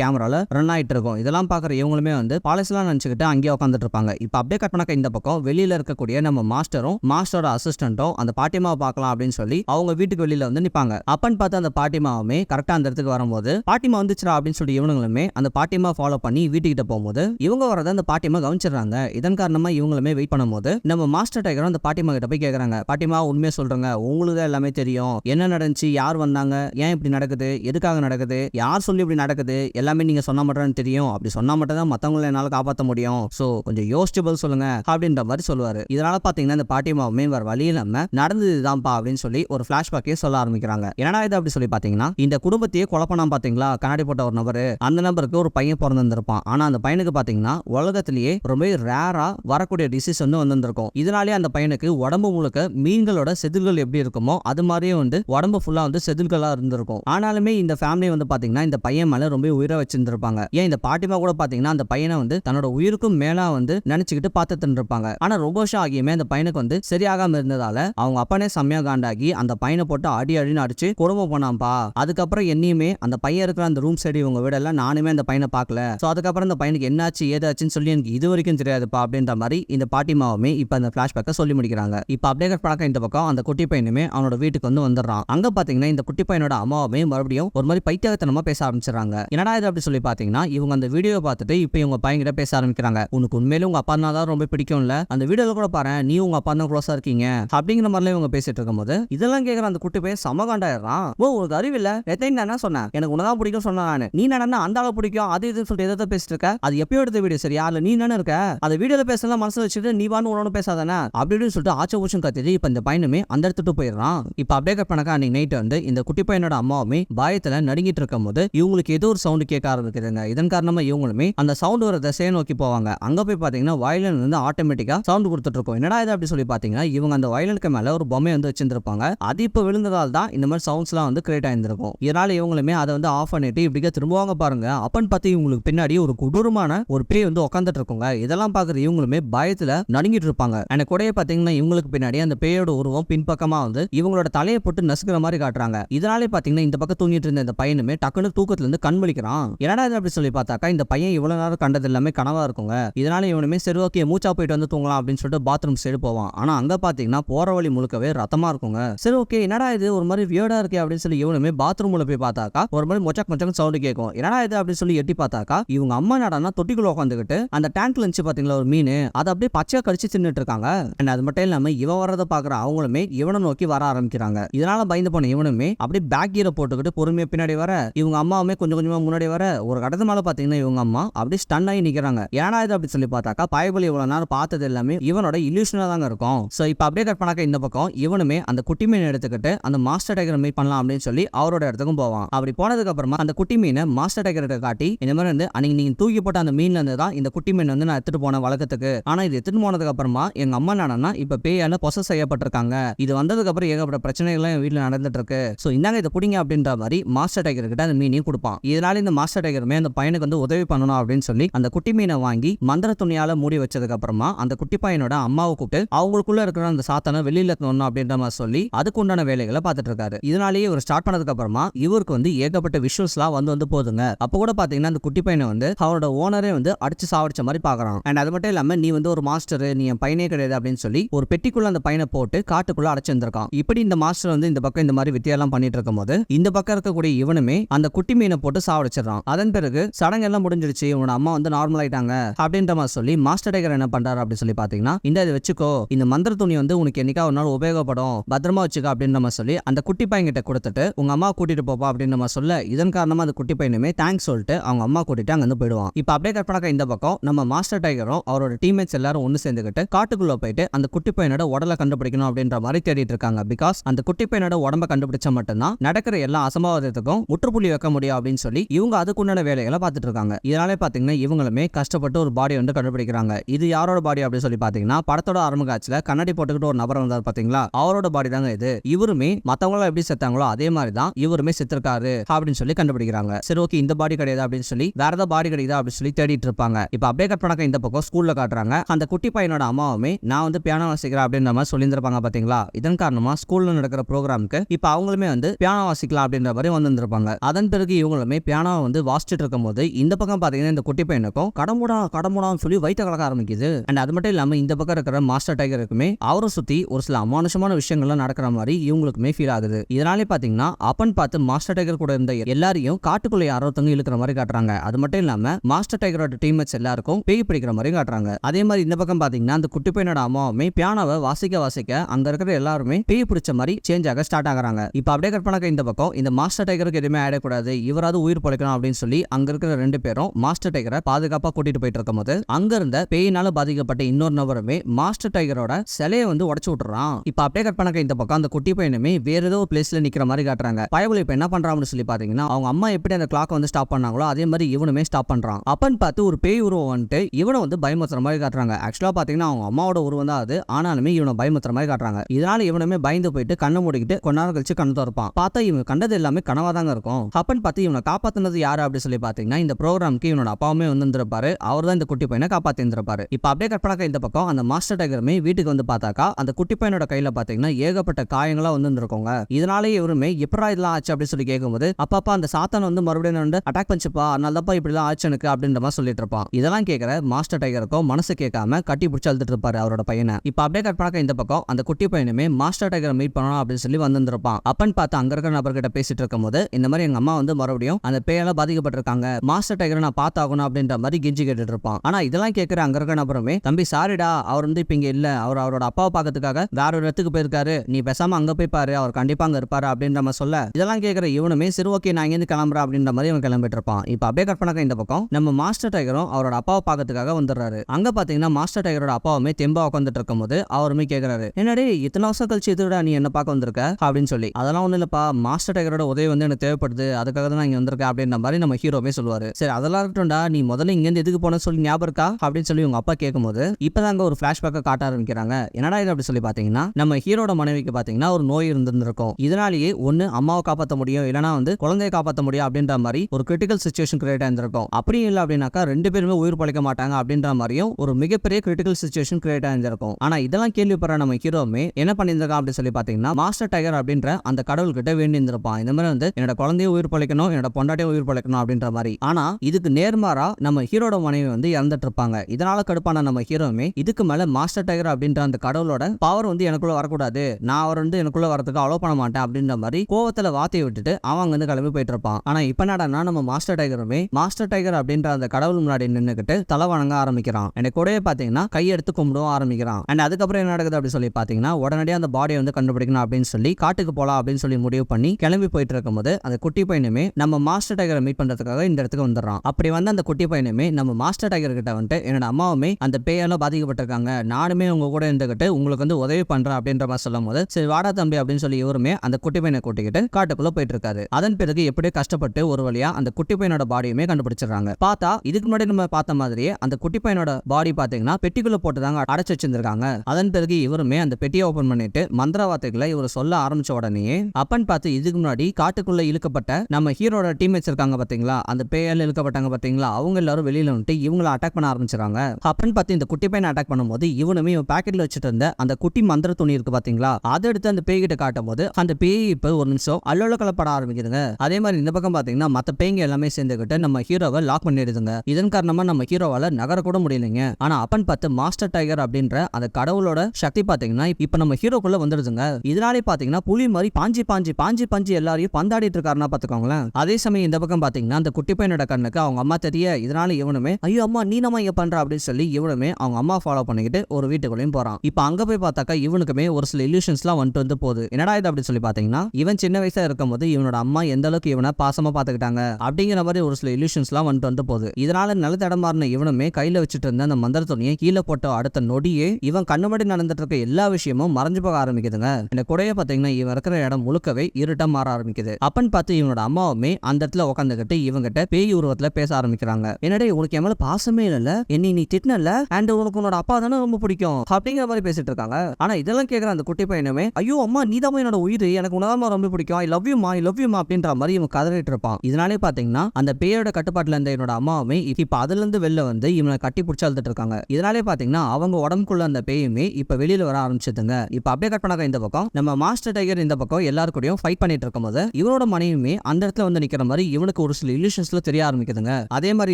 கேமராவில் ரன் ஆகிட்டு இருக்கும் இதெல்லாம் பார்க்குற இவங்களுமே வந்து பாலிஸ்லாம் நினச்சிக்கிட்டு அங்கேயே உட்காந்துட்டு இருப்பாங்க இப்போ அப்படியே கட் பண்ணக்க இந்த பக்கம் வெளியில இருக்கக்கூடிய நம்ம மாஸ்டரும் மாஸ்டரோட அசிஸ்டண்ட்டும் அந்த பாட்டிமாவை பார்க்கலாம் அப்படின்னு சொல்லி அவங்க வீட்டுக்கு வெளியில் வந்து நிற்பாங்க அப்பன்னு பார்த்து அந்த பாட்டிமாவுமே கரெக்டாக அந்த இடத்துக்கு வரும்போது பாட்டிமா வந்துச்சுடா அப்படின்னு சொல்லி இவனுங்களுமே அந்த பாட்டிமா ஃபாலோ பண்ணி வீட்டுக்கிட்ட போகும்போது இவங்க வரத அந்த பாட்டிமா கவனிச்சிடுறாங்க. இதன் காரணமாக இவங்களுமே வெயிட் பண்ணும்போது நம்ம மாஸ்டர் டைகரும் அந்த பாட்டிமா கிட்ட போய் கேட்குறாங்க பாட்டிமா உண்மையை சொல்கிறாங்க உங்களுக்கு எல்லாமே தெரியும். என்ன நடந்துச்சு? யார் வந்தாங்க? ஏன் இப்படி நடக்குது? எதுக்காக நடக்குது? யார் சொல்லி இப்படி நடக்குது? எல்லாமே நீங்க சொன்னா மட்டும் தெரியும். அப்படி சொன்னா மட்டும் தான் மத்தவங்களை என்னால காப்பாற்ற முடியும். சோ கொஞ்சம் யோசிச்சு பதில் சொல்லுங்க அப்படின்ற மாதிரி சொல்லுவாரு. இதனால பாத்தீங்கன்னா இந்த பாட்டிமாவுமே வேற வழி இல்லாம நடந்ததுதான்ப்பா அப்படின்னு சொல்லி ஒரு பிளாஷ்பேக்கே சொல்ல ஆரம்பிக்கிறாங்க. என்னடா இது அப்படி சொல்லி பாத்தீங்கன்னா இந்த குடும்பத்தையே குழப்பம் பாத்தீங்களா? கண்ணாடி போட்ட ஒரு நபரு அந்த நபருக்கு ஒரு பையன் பிறந்திருந்திருப்பான். ஆனா அந்த பையனுக்கு பாத்தீங்கன்னா உலகத்திலேயே ரொம்ப ரேரா வரக்கூடிய டிசீஸ் வந்து வந்திருக்கும் இதனாலே அந்த பையனுக்கு உடம்பு முழுக்க மீன்களோட செதில்கள் எப்படி இருக்குமோ அது மாதிரியே வந்து உடம்பு ஃபுல்லா வந்து செதில்களா இருந்திருக்கும். ஆனாலுமே இந்த ஃபேமிலி வந்து பாத்தீங்கன்னா இந்த பையன் மேல ரொம்ப உயிரை வச்சிருந்திருப்பாங்க. ஏன் இந்த பாட்டிமா கூட பாத்தீங்கன்னா அந்த பையனை வந்து தன்னோட உயிருக்கும் மேலா வந்து நினைச்சுக்கிட்டு பார்த்துட்டு இருப்பாங்க ஆனா ரொம்ப வருஷம் ஆகியுமே அந்த பையனுக்கு வந்து சரியாகாம இருந்ததால அவங்க அப்பனே செம்மையா காண்டாகி அந்த பையனை போட்டு அடி அடின்னு அடிச்சு குடும்பம் போனாம்பா அதுக்கப்புறம் என்னையுமே அந்த பையன் இருக்கிற அந்த ரூம் சைடு இவங்க வீடெல்லாம் நானுமே அந்த பையனை பார்க்கல ஸோ அதுக்கப்புறம் அந்த பையனுக்கு என்னாச்சு ஏதாச்சுன்னு சொல்லி எனக்கு இது வரைக்கும் தெரியாதுப்பா அப்படின்ற மாதிரி இந்த பாட்டிமாவுமே இப்போ அந்த ஃபிளாஷ்பேக்கை சொல்லி முடிக்கிறாங்க. இப்போ அப்படியே பழக்கம் இந்த பக்கம் அந்த குட்டி பையனுமே அவனோட வீட்டுக்கு வந்து வந்துடுறான். அங்க பாத்தீங்கன்னா இந்த குட்டி பையனோட அம்மாவுமே மறுபடியும் ஒரு மாதிரி பைத்தியத்தனமா பேச ஆரம்பிச்சிடறாங்க. என்னடா இது அப்படி சொல்லி பாத்தீங்கன்னா இவங்க அந்த வீடியோ பார்த்துட்டு இப்போ இவங்க பையன்கிட்ட பேச ஆரம்பிக்கிறாங்க. உனக்கு உண்மையிலே உங்க அப்பா தான் ரொம்ப பிடிக்கும்ல? அந்த வீடியோல கூட பாரு நீ உங்க அப்பா தான் க்ளோஸா இருக்கீங்க. அப்படிங்கிற மாதிரிலாம் இவங்க பேசிட்டு இருக்கும்போது இதெல்லாம் கேட்குற அந்த குட்டி பையன் சமகாண்டாயிடுறான் ஓ உனக்கு அறிவு இல்ல? எத்தனை நான் என்ன சொன்னேன் எனக்கு உனதான் பிடிக்கும் சொன்னேன் நானு. நீ நடந்தா அந்த அளவு பிடிக்கும்? அது இதுன்னு சொல்லிட்டு எதை பேசிட்டு இருக்க? அது எப்பயோ எடுத்த வீடியோ சரியா? இல்ல நீ என்ன இருக்க? அந்த வீடியோல பேசலாம் மனசுல வச்சுட்டு நீ வான்னு உனக்கு பேசாதானே? அப்படின்னு சொல்லிட்டு ஆச்ச ஊச்சம் கத்திட்டு இப்ப இந்த பையனுமே அந்த இடத்துட்டு போயிடுறான். இப்ப அப்படியே கட் பண்ணக்கா அன்னைக்கு நைட் வந்து இந்த குட்டி பையனோட அம்மாவுமே பயத்துல நடுங்கிட்டு இருக்கும் போது இவங்களுக்கு ஏதோ ஒரு சவுண்ட் கேட்க ஆரம்பிக்குதுங்க. இதன் காரணமா இவங்களுமே அந்த சவுண்ட் வர திசையை நோக்கி போவாங்க. அங்க போய் பாத்தீங்கன்னா வயலன் வந்து ஆட்டோமேட்டிக்கா சவுண்ட் கொடுத்துட்டு இருக்கும் என்னடா இது அப்படி சொல்லி பாத்தீங்கன்னா இவங்க அந்த வயலனுக்கு மேல ஒரு பொம்மை வந்து வச்சிருந்திருப்பாங்க. அது இப்ப விழுந்ததால் தான் இந்த மாதிரி சவுண்ட்ஸ் எல்லாம் வந்து கிரியேட் ஆயிருந்திருக்கும். இதனால இவங்களுமே அதை வந்து ஆஃப் பண்ணிட்டு இப்படிக்க திரும்புவாங்க பாருங்க. அப்பன்னு பார்த்து இவங்களுக்கு பின்னாடி ஒரு கொடூரமான ஒரு பேய் வந்து உட்காந்துட்டு இருக்குங்க இதெல்லாம் பாக்குற இவங்களுமே பயத்துல நடுங்கிட்டு இருப்பாங்க எனக்கு கூடயே பாத்தீங்கன்னா இவங்களுக்கு பின்னாடி அந்த பேயோட உருவம் பின்பக்கமா வந்து இவங்களோட தலையை போட்டு நசுக்கிற மாதிரி காட்டுறாங்க. இதனாலே பாத்தீங்கன்னா இந்த பக்கம் தூங்கிட்டு இருந்த இந்த பையனுமே டக்குனு தூக்கத்துல இருந்து கண்மொழிக்கிறான் என்னடா இது அப்படி சொல்லி பார்த்தாக்கா இந்த பையன் இவ்வளவு நேரம் கண்டது எல்லாமே கனவா இருக்குங்க. இதனால இவனுமே சரி ஓகே மூச்சா போயிட்டு வந்து தூங்கலாம் அப்படின்னு சொல்லிட்டு பாத்ரூம் சைடு போவான். ஆனா அங்க பாத்தீங்கன்னா போற வழி முழுக்கவே ரத்தமா இருக்குங்க. சரி ஓகே என்னடா இது? ஒரு மாதிரி வியர்டா இருக்கே அப்படின்னு சொல்லி இவனுமே பாத்ரூமில் போய் பார்த்தாக்கா ஒரு மாதிரி மொச்சக் மொச்சக் சவுண்ட் கேட்கும். என்னடா இது அப்படின்னு சொல்லி எட்டி பார்த்தாக்கா இவங்க அம்மா நடனா தொட்டிக்குள்ள உட்காந்துக்கிட்டு அந்த டேங்க்ல இருந்துச்சு பாத்தீங்களா ஒரு மீன் அதை அப்படியே பச்சையாக கடிச்சு தின்னுட்டு இருக்காங்க. அண்ட் அது மட்டும் இல்லாம இவன் வரதை பாக்குற அவங்களுமே இவனை நோக்கி வர ஆரம்பிக்கிறாங்க. இதனால பயந்து போன இவனுமே அப்படியே பேக் கீரை போட்டுக்கிட்டு எல்லாருமே பின்னாடி வர இவங்க அம்மாவுமே கொஞ்சம் கொஞ்சமா முன்னாடி வர ஒரு கடத்து மேல பாத்தீங்கன்னா இவங்க அம்மா அப்படியே ஸ்டன் ஆகி நிக்கிறாங்க. ஏன்னா இது அப்படி சொல்லி பார்த்தாக்கா பாயபலி இவ்வளவு நேரம் பார்த்தது எல்லாமே இவனோட இல்யூஷனா தாங்க இருக்கும். சோ இப்போ அப்படியே கட் பண்ணாக்க இந்த பக்கம் இவனுமே அந்த குட்டி மீன் எடுத்துக்கிட்டு அந்த மாஸ்டர் டைகரை மீட் பண்ணலாம் அப்படின்னு சொல்லி அவரோட இடத்துக்கும் போவான். அப்படி போனதுக்கு அப்புறமா அந்த குட்டி மீனை மாஸ்டர் டைகர்கிட்ட காட்டி இந்த மாதிரி வந்து அன்னைக்கு நீங்க தூக்கி போட்ட அந்த மீன்ல இருந்து தான் இந்த குட்டி மீன் வந்து நான் எடுத்துட்டு போனேன் வழக்கத்துக்கு. ஆனா இது எடுத்துட்டு போனதுக்கு அப்புறமா எங்க அம்மா என்னன்னா இப்ப பேயால பொசஸ் செய்யப்பட்டிருக்காங்க. இது வந்ததுக்கு அப்புறம் ஏகப்பட்ட பிரச்சனைகள்லாம் என் வீட்டுல நடந்துட்டு இருக்கு. சோ இந்தாங்க இதை பிடிங்க அப்படின்ற மாதிரி மாஸ்டர் டைகர் கிட்ட அந்த மீனையும் கொடுப்பான். இதனால இந்த மாஸ்டர் டைகருமே அந்த பையனுக்கு வந்து உதவி பண்ணணும் அப்படின்னு சொல்லி அந்த குட்டி மீனை வாங்கி மந்திர துணியால மூடி வச்சதுக்கு அப்புறமா அந்த குட்டி பையனோட அம்மாவை கூப்பிட்டு அவங்களுக்குள்ள இருக்கிற அந்த சாத்தனை வெளியில தரணும் அப்படின்ற மாதிரி சொல்லி அதுக்கு உண்டான வேலைகளை பார்த்துட்டு இருக்காரு. இதனாலேயே இவர் ஸ்டார்ட் பண்ணதுக்கு அப்புறமா இவருக்கு வந்து ஏகப்பட்ட விஷுவல்ஸ்லாம் வந்து வந்து போதுங்க. அப்போ கூட பாத்தீங்கன்னா அந்த குட்டி பையனை வந்து அவரோட ஓனரே வந்து அடிச்சு சாவடிச்ச மாதிரி பாக்குறான் அண்ட் அது மட்டும் இல்லாம நீ வந்து ஒரு மாஸ்டர் நீ என் பையனே கிடையாது அப்படின்னு சொல்லி ஒரு பெட்டிக்குள்ள அந்த பையனை போட்டு காட்டுக்குள்ள அடைச்சிருந்திருக்கான். இப்படி இந்த மாஸ்டர் வந்து இந்த பக்கம் இந்த மாதிரி வித்தியெல்லாம் பண்ணிட்டு இருக்கும் போது இந்த பக்கம் இருக்க இருக்கக்கூடிய இவனுமே அந்த குட்டி மீனை போட்டு சாவடிச்சிடறான். அதன் பிறகு சடங்கு எல்லாம் முடிஞ்சிருச்சு இவனோட அம்மா வந்து நார்மல் ஆயிட்டாங்க அப்படின்ற மாதிரி சொல்லி மாஸ்டர் டைகர் என்ன பண்றாரு? அப்படின்னு சொல்லி பாத்தீங்கன்னா இந்த இதை வச்சுக்கோ இந்த மந்திர துணி வந்து உனக்கு என்னைக்கா ஒரு நாள் உபயோகப்படும் பத்திரமா வச்சுக்கோ அப்படின்ற மாதிரி சொல்லி அந்த குட்டி பையன்கிட்ட கொடுத்துட்டு உங்க அம்மா கூட்டிட்டு போப்பா அப்படின்ற மாதிரி சொல்ல இதன் காரணமா அந்த குட்டி பையனுமே தேங்க்ஸ் சொல்லிட்டு அவங்க அம்மா கூட்டிட்டு அங்க இருந்து போயிடுவான். இப்போ அப்படியே கற்பனாக்க இந்த பக்கம் நம்ம மாஸ்டர் டைகரும் அவரோட டீம்மேட்ஸ் எல்லாரும் ஒன்று சேர்ந்துக்கிட்டு காட்டுக்குள்ள போயிட்டு அந்த குட்டி பையனோட உடலை கண்டுபிடிக்கணும் அப்படின்ற மாதிரி தேடிட்டு இருக்காங்க. பிகாஸ் அந்த குட்டி பையனோட உடம்ப கண்டுபிடிச்சா மட்டும்தான் நடக்கிற எல்லா அசம்பாவிதத்துக்கும் முற்றுப்புள்ளி வைக்க முடியும் அப்படின்னு சொல்லி இவங்க அதுக்குண்டான வேலைகளை பார்த்துட்டு இருக்காங்க. இதனாலே பாத்தீங்கன்னா இவங்களுமே கஷ்டப்பட்டு ஒரு பாடி வந்து கண்டுபிடிக்கிறாங்க. இது யாரோட பாடி அப்படின்னு சொல்லி பாத்தீங்கன்னா படத்தோட ஆரம்ப காட்சியில கண்ணாடி போட்டுக்கிட்டு ஒரு நபர் வந்தார் பாத்தீங்களா அவரோட பாடி தாங்க இது. இவருமே மத்தவங்களும் எப்படி செத்தாங்களோ அதே மாதிரி தான் இவருமே செத்துருக்காரு அப்படின்னு சொல்லி கண்டுபிடிக்கிறாங்க. சரி ஓகே இந்த பாடி கிடையாது அப்படின்னு சொல்லி வேற ஏதாவது பாடி கிடையாது அப்படின்னு சொல்லி தேடிட்டு இருப்பாங்க. இப்போ அப்படியே கட் பண்ணாக்க இந்த பக்கம் ஸ்கூல்ல காட்டுறாங்க. அந்த குட்டி பையனோட அம்மாவுமே நான் வந்து பியானோ வாசிக்கிறேன் அப்படின்ற மாதிரி சொல்லியிருந்திருப்பாங்க பாத்தீங்களா இதன் காரணமா ஸ்கூல்ல நடக்கிற ப்ரோக்ராமுக்கு இப்போ அவங்களுமே வந்து பியானோ வாசிக்கலாம் அப்படின்ற மாதிரி வந்திருந்திருப்பாங்க. அதன் பிறகு இவங்களுமே பியானோ வந்து வாசிச்சுட்டு இருக்கும் போது இந்த பக்கம் பாத்தீங்கன்னா இந்த குட்டி பையனுக்கும் கடமுடா கடமுடான்னு சொல்லி வயிற்று கலக்க ஆரம்பிக்குது. அண்ட் அது மட்டும் இல்லாம இந்த பக்கம் இருக்கிற மாஸ்டர் டைகருக்குமே அவரை சுத்தி ஒரு சில அமானுஷமான விஷயங்கள்லாம் நடக்கிற மாதிரி இவங்களுக்குமே ஃபீல் ஆகுது. இதனாலே பாத்தீங்கன்னா அப்பன் பார்த்து மாஸ்டர் டைகர் கூட இருந்த எல்லாரையும் காட்டுக்குள்ளே யாரோ இழுக்கிற மாதிரி காட்டுறாங்க. அது மட்டும் இல்லாம மாஸ்டர் டைகரோட டீம்மேட்ஸ் எல்லாருக்கும் பேய் பிடிக்கிற மாதிரி காட்டுறாங்க. அதே மாதிரி இந்த பக்கம் பாத்தீங்கன்னா அந்த குட்டி பையனோட அம்மாவுமே பியானோவை வாசிக்க வாசிக்க அங்க இருக்கிற எல்லாருமே பேய் பிடிச்ச மாதிரி சேஞ்ச் ஆக ஸ்டார்ட் ஆகுறாங்க. இப்போ அப்படியே கட் இந்த பக்கம் இந்த மாஸ்டர் டைகருக்கு எதுவுமே ஆயிடக்கூடாது இவராது உயிர் பழைக்கணும் அப்படின்னு சொல்லி அங்க இருக்கிற ரெண்டு பேரும் மாஸ்டர் டைகரை பாதுகாப்பா கூட்டிட்டு போயிட்டு இருக்கும்போது அங்க இருந்த பேயினால பாதிக்கப்பட்ட இன்னொரு நபருமே மாஸ்டர் டைகரோட சிலையை வந்து உடச்சு விட்டுறான். இப்போ அப்படியே கட் பண்ணாக்க இந்த பக்கம் அந்த குட்டி பையனுமே வேற ஏதோ பிளேஸ்ல நிக்கிற மாதிரி காட்டுறாங்க. பயபுல இப்ப என்ன பண்றான்னு சொல்லி பாத்தீங்கன்னா அவங்க அம்மா எப்படி அந்த கிளாக் வந்து ஸ்டாப் பண்ணாங்களோ அதே மாதிரி இவனுமே ஸ்டாப் பண்றான். அப்பன்னு பார்த்து ஒரு பேய் உருவம் வந்துட்டு இவனை வந்து பயமுத்துற மாதிரி காட்டுறாங்க. ஆக்சுவலா பாத்தீங்கன்னா அவங்க அம்மாவோட உருவம் தான் அது. ஆனாலுமே இவனை பயமுத்துற மாதிரி காட்டுறாங்க. இதனால இவனுமே பயந்து போயிட்டு கண்ணை மூடிக்கிட்டு கொஞ்ச நேரம் கழிச்சு கண்ணு திறப்பான். பார்த்தா இவன் கண்டது எல்லாமே கனவா தாங்க இருக்கும். அப்பன்னு பார்த்து இவனை காப்பாத்துனது யாரு அப்படின்னு சொல்லி பாத்தீங்கன்னா இந்த ப்ரோக்ராம்க்கு இவனோட அப்பாவுமே வந்திருப்பாரு அவர் தான் இந்த குட்டி பையனை காப்பாத்திருந்திருப்பாரு. இப்போ அப்படியே கற்பனாக்கா இந்த பக்கம் அந்த மாஸ்டர் டைகருமே வீட்டுக்கு வந்து பார்த்தாக்கா அந்த குட்டி பையனோட கையில பாத்தீங்கன்னா ஏகப்பட்ட காயங்களா வந்திருக்கோங்க இதனாலேயே இவருமே எப்படா இதெல்லாம் ஆச்சு அப்படின்னு சொல்லி கேட்கும்போது அப்பப்பா அந்த சாத்தான் வந்து மறுபடியும் வந்து அட்டாக் பண்ணிச்சுப்பா அதனால இப்படிலாம் ஆச்சு எனக்கு அப்படின்ற மாதிரி சொல்லிட்டு இருப்பான். இதெல்லாம் கேட்கிற மாஸ்டர் டைகருக்கும் மனசு கேட்காம கட்டி பிடிச்சி அழுதுட்டு இருப்பாரு அவரோட பையனை. இப்போ அப்படியே கற்பனாக்கா இந்த பக்கம் அந்த குட்டி பையனுமே மாஸ்டர் டைகரை மீட் பண்ணணும் அப்படின்னு சொல்லி வந்திருப்பான் அப்பன்னு பார்த்து அங்க இருக்கிற நபர்கிட்ட பேசிட்டு போது இந்த மாதிரி எங்க அம்மா வந்து மறுபடியும் அந்த பேயால பாதிக்கப்பட்டிருக்காங்க. மாஸ்டர் டைகரை நான் பார்த்தாகணும் அப்படின்ற மாதிரி கெஞ்சி கேட்டுட்டு இருப்பான் ஆனா இதெல்லாம் கேட்கிற அங்க இருக்கிற நபருமே தம்பி சாரிடா அவர் வந்து இப்ப இங்க இல்ல. அவர் அவரோட அப்பாவை பார்க்கறதுக்காக வேற ஒரு இடத்துக்கு போயிருக்காரு. நீ பேசாம அங்க போய் பாரு. அவர் கண்டிப்பா அங்க இருப்பாரு அப்படின்ற மாதிரி சொல்ல இதெல்லாம் கேட்கிற இவனுமே சரி ஓகே நான் இங்கிருந்து கிளம்புறேன் அப்படின்ற மாதிரி அவன் கிளம்பிட்டு இருப்பான் இப்போ அப்படியே கட் இந்த பக்கம் நம்ம மாஸ்டர் டைகரும் அவரோட அப்பாவை பார்க்கறதுக்காக வந்துடுறாரு. அங்க பாத்தீங்கன்னா மாஸ்டர் டைகரோட அப்பாவுமே தெம்பா உட்காந்துட்டு இருக்கும்போது அவருமே கேக்குறாரு என்னடி இத்தனை வருஷம் கழிச்சு இதுடா நீ என்ன பார்க்க வந்திருக்க? அப்படின்னு சொல்லி. அதெல்லாம் ஒண்ணு இல்லப்பா மாஸ்டர் டைகரோட உதவி வந்து எனக்கு தேவைப்படுது அதுக்காக தான் நான் இங்கே வந்திருக்கேன் அப்படின்ற மாதிரி நம்ம ஹீரோவே சொல்லுவார். சரி அதெல்லாம் இருக்கட்டும்டா நீ முதல்ல இங்கேருந்து எதுக்கு போனால் சொல்லி ஞாபகம் இருக்கா? அப்படின்னு சொல்லி உங்க அப்பா கேட்கும்போது இப்போதாங்க அங்க ஒரு ஃப்ளாஷ்பேக்கை காட்ட ஆரம்பிக்கிறாங்க. என்னடா இது அப்படி சொல்லி பார்த்தீங்கன்னா நம்ம ஹீரோட மனைவிக்கு பார்த்தீங்கன்னா ஒரு நோய் இருந்திருந்திருக்கும். இதனாலேயே ஒன்று அம்மாவை காப்பாற்ற முடியும் இல்லைனா வந்து குழந்தையை காப்பாற்ற முடியும் அப்படின்ற மாதிரி ஒரு கிரிட்டிக்கல் சுச்சுவேஷன் கிரியேட் ஆயிருந்திருக்கும். அப்படி இல்லை அப்படின்னாக்கா ரெண்டு பேருமே உயிர் பழைக்க மாட்டாங்க அப்படின்ற மாதிரியும் ஒரு மிகப்பெரிய கிரிட்டிக்கல் சுச்சுவேஷன் கிரியேட் ஆயிருந்திருக்கும். ஆனா இதெல்லாம் கேள்விப்படுற நம்ம ஹீரோமே என்ன பண்ணியிருந்திருக்கான் அப்படின்னு சொல்லி பாத்தீங்கன்னா மாஸ்டர் டைகர் அப்படின்ற அந்த கடவுள்கிட்ட வேண்டி இருந்திருப்பான் இந்த மாதிரி வந்து என்னோட குழந்தையும் உயிர் பழைக்கணும் என்னோட பொண்டாட்டியும் உயிர் பழைக்கணும் அப்படின்ற மாதிரி. ஆனா இதுக்கு நேர்மாறா நம்ம ஹீரோட மனைவி வந்து இறந்துட்டு இருப்பாங்க. இதனால கடுப்பான நம்ம ஹீரோமே இதுக்கு மேல மாஸ்டர் டைகர் அப்படின்ற அந்த கடவுளோட பவர் வந்து எனக்குள்ள வரக்கூடாது. நான் அவர் வந்து எனக்குள்ள வரதுக்கு அலோ பண்ண மாட்டேன் அப்படின்ற மாதிரி கோவத்துல வார்த்தையை விட்டுட்டு அவன் அங்க வந்து கிளம்பி போயிட்டு இருப்பான். ஆனா இப்ப என்னடான்னா நம்ம மாஸ்டர் டைகருமே மாஸ்டர் டைகர் அப்படின்ற அந்த கடவுள் முன்னாடி நின்றுக்கிட்டு தலை வணங்க ஆரம்பிக்கிறான். எனக்கு கூடவே பாத்தீங்கன்னா கையெடுத்து கும்பிடவும் ஆரம்பிக்கிறான். அண்ட் அதுக்கப்புறம் என்ன நடக்குது அப்படி சொல்லி பாத்தீங்கன்னா உடனடியாக அந்த பாடியை வந்து கண்டுபிடிக்கணும் அப்படின்னு சொல்லி காட்டுக்கு போலாம் அப்படின்னு சொல்லி முடிவு பண்ணி கிளம்பி போயிட்டு இருக்கும்போது அந்த குட்டி பையனுமே நம்ம மாஸ்டர் டைகரை மீட் பண்றதுக்காக இந்த இடத்துக்கு வந்துடுறான். அப்படி வந்து அந்த குட்டி பையனுமே நம்ம மாஸ்டர் டைகர் கிட்ட வந்துட்டு என்னோட அம்மாவுமே அந்த பேயால பாதிக்கப்பட்டிருக்காங்க. நானுமே உங்க கூட இருந்துகிட்டு உங்களுக்கு வந்து உதவி பண்றேன் அப்படின்ற மாதிரி சொல்லும் போது சரி வாடா தம்பி அப்படின்னு சொல்லி இவருமே அந்த குட்டி பையனை கூட்டிக்கிட்டு காட்டுக்குள்ள போயிட்டு இருக்காரு அதன் பிறகு எப்படியோ கஷ்டப்பட்டு ஒரு வழியா அந்த குட்டி பையனோட பாடியுமே கண்டுபிடிச்சிடுறாங்க. பார்த்தா இதுக்கு முன்னாடி நம்ம பார்த்த மாதிரியே அந்த குட்டி பையனோட பாடி பாத்தீங்கன்னா பெட்டிக்குள்ள போட்டுதாங்க அடைச்சு வச்சிருந்திருக்காங்க. அதன் பிறகு இவருமே அந்த பெட்டியை ஓபன் பண்ணிட்டு மந்திர வார்த்தைகளை இவர் சொல்ல ஆரம்பிச்ச உடனே அப்பன் பார்த்து இதுக்கு முன்னாடி காட்டுக்குள்ள இழுக்கப்பட்ட நம்ம ஹீரோட டீம்மேட்ஸ் இருக்காங்க பாத்தீங்களா? அந்த பேயால இழுக்கப்பட்டாங்க பாத்தீங்களா? அவங்க எல்லாரும் வெளியில வந்துட்டு இவங்கள அட்டாக் பண்ண ஆரம்பிச்சிருக்காங்க அப்பன் பார்த்து இந்த குட்டி பையனை அட்டாக் பண்ணும்போது இவனுமே இவன் பாக்கெட்ல வச்சுட்டு இருந்த அந்த குட்டி மந்திர துணி இருக்கு பாத்தீங்களா? அதை எடுத்து அந்த பேய்கிட்ட காட்டும் போது அந்த பேய் இப்போ ஒரு நிமிஷம் அல்லோல கலப்பட ஆரம்பிக்குதுங்க. அதே மாதிரி இந்த பக்கம் பாத்தீங்கன்னா மத்த பேய்ங்க எல்லாமே சேர்ந்துகிட்டு நம்ம ஹீரோவை லாக் பண்ணிடுதுங்க. இதன் காரணமா நம்ம ஹீரோவால நகர கூட முடியலைங்க. ஆனா அப்பன் பார்த்து மாஸ்டர் டைகர் அப்படின்ற அந்த கடவுளோட சக்தி பாத்தீங்கன்னா இப்ப நம்ம ஹீரோக்குள்ள வந்துடுதுங்க. இதனாலே பாத்தீங்கன்னா புலி மாதிரி பாஞ்சி பாஞ்சி பாஞ்சி பாஞ்சி எல்லாரையும் பந்தாடிட்டு இருக்காருன்னா பாத்துக்கோங்களேன் அதே சமயம் இந்த பக்கம் பாத்தீங்கன்னா அந்த குட்டி பையனோட கண்ணுக்கு அவங்க அம்மா தெரிய இதனால இவனுமே ஐயோ அம்மா நீ நம்ம இங்க பண்ற? அப்படின்னு சொல்லி இவனுமே அவங்க அம்மா ஃபாலோ பண்ணிக்கிட்டு ஒரு வீட்டுக்குள்ளேயும் போறான். இப்ப அங்க போய் பார்த்தாக்கா இவனுக்குமே ஒரு சில இல்யூஷன்ஸ்லாம் வந்துட்டு வந்து போகுது. என்னடா இது அப்படின்னு சொல்லி பாத்தீங்கன்னா இவன் சின்ன வயசா இருக்கும்போது இவனோட அம்மா எந்த அளவுக்கு இவனை பாசமா பாத்துக்கிட்டாங்க அப்படிங்கிற மாதிரி ஒரு சில இல்யூஷன்ஸ்லாம் வந்துட்டு வந்து போகுது. இதனால நல்ல தடமாறின இவனுமே கையில வச்சுட்டு இருந்த அந்த மந்திர துணியை கீழே போட்ட அடுத்த நொடியே இவன் கண்ணுமடி நடந்துட்டு இருக்க எல்லா விஷயமும் மறைஞ்சு போக ஆரம்பிக்குதுங்க. இந்த குடைய பாத்தீங்கன்னா இவன் இருக்கிற இடம் முழுக்கவே இருட்ட மாற ஆரம்பிக்குது. அப்பன் பார்த்து இவனோட அம்மாவுமே அந்த இடத்துல உட்காந்துக்கிட்டு இவங்கிட்ட பேய் உருவத்துல பேச ஆரம்பிக்கிறாங்க. என்னடே உனக்கு என் மேல பாசமே இல்ல என்னை நீ திட்டினல அண்ட் உனக்கு உன்னோட அப்பா தானே ரொம்ப பிடிக்கும்? அப்படிங்கிற மாதிரி பேசிட்டு இருக்காங்க. ஆனா இதெல்லாம் கேட்குற அந்த குட்டி பையனுமே ஐயோ அம்மா நீ தான் என்னோட உயிர். எனக்கு உனதாம ரொம்ப பிடிக்கும். ஐ லவ் யூ மா ஐ லவ் யூ மா அப்படின்ற மாதிரி இவன் கதறிட்டு இருப்பான். இதனாலே பாத்தீங்கன்னா அந்த பேயோட கட்டுப்பாட்டுல இருந்த என்னோட அம்மாவுமே இப்ப அதுல இருந்து வெளில வந்து இவனை கட்டி பிடிச்சி அழுதுட்டு இருக்காங்க. இதனாலே பாத்தீங்கன்னா அவங்க உடம்புக்குள்ள அந்த பேயுமே இப்ப வெளியில வர ஆரம்பிச்சதுங்க. இப்ப அப்படியே கட் பண்ணாக்க இந்த பக்கம். நம்ம மாஸ்டர் டைகர் இந்த பக்கம் எல்லாருக்கூடயும் ஃபைட் பண்ணிட்டு இருக்கும்போது இவனோட மனைவியுமே அந்த இடத்துல வந்து நிக்கிற மாதிரி இவனுக்கு ஒரு சில இல்யூஷன்ஸ்ல தெரிய ஆரம்பிக்குதுங்க. அதே மாதிரி